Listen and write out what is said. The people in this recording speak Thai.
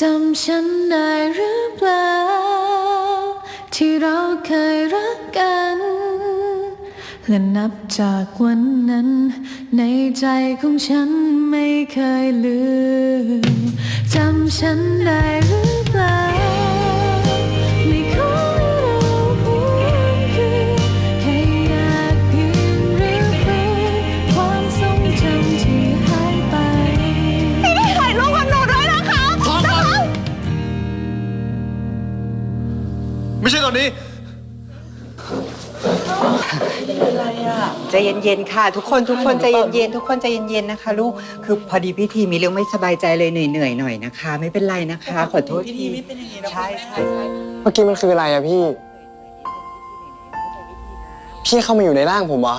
จำฉันได้หรือเปล่า ที่เราเคยรักกัน และนับจากวันนั้น ในใจของฉันไม่เคยลืมจำฉันได้ ไม่ใช่ตอนนี้ ใจเย็นๆค่ะ ทุกคนทุกคนใจเย็นๆทุกคนใจเย็นๆนะคะ ลูกคือพอดีพี่ทีมีเรื่องไม่สบายใจเลยเหนื่อยๆหน่อยนะคะ ไม่เป็นไรนะคะ ขอโทษทีใช่ใช่ใช่เมื่อกี้มันคืออะไรอะพี่ พี่เข้ามาอยู่ในร่างผมเหรอ